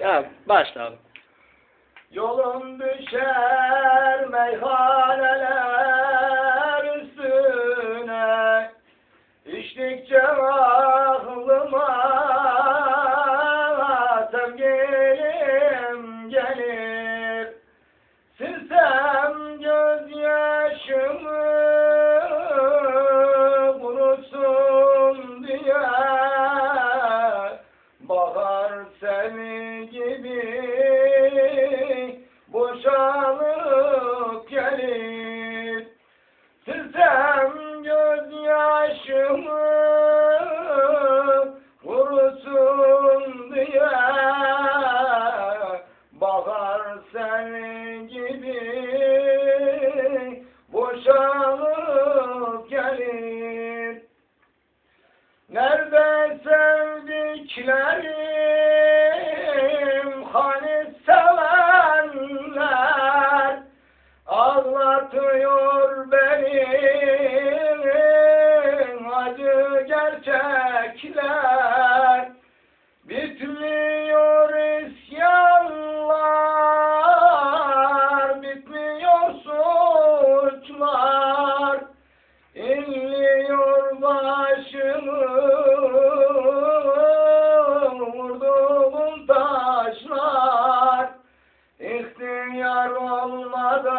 Ya başla abi. Yolum düşer Bahar seni gibi boşalıp gelir Silsem gözyaşımı kurusun diye Bahar seni gibi boşalıp gelir Nerede sevdiklerim hani sevenler olmadan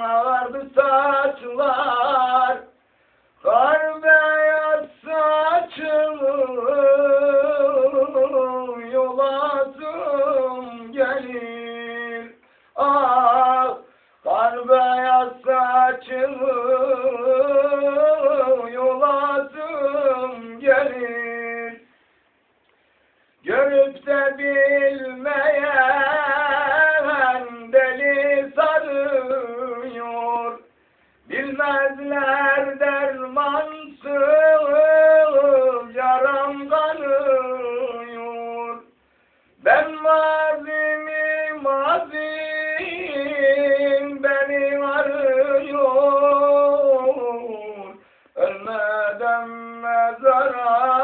ağardı saçlar. Kar beyaz saçımı yolasım gelir. Ah Kar beyaz saçımı yolasım gelir. Görüp de bilmeyen Bilmezler dermansız yaram kanıyor. Ben mazimi mazim beni arıyor. Ölmeden mezara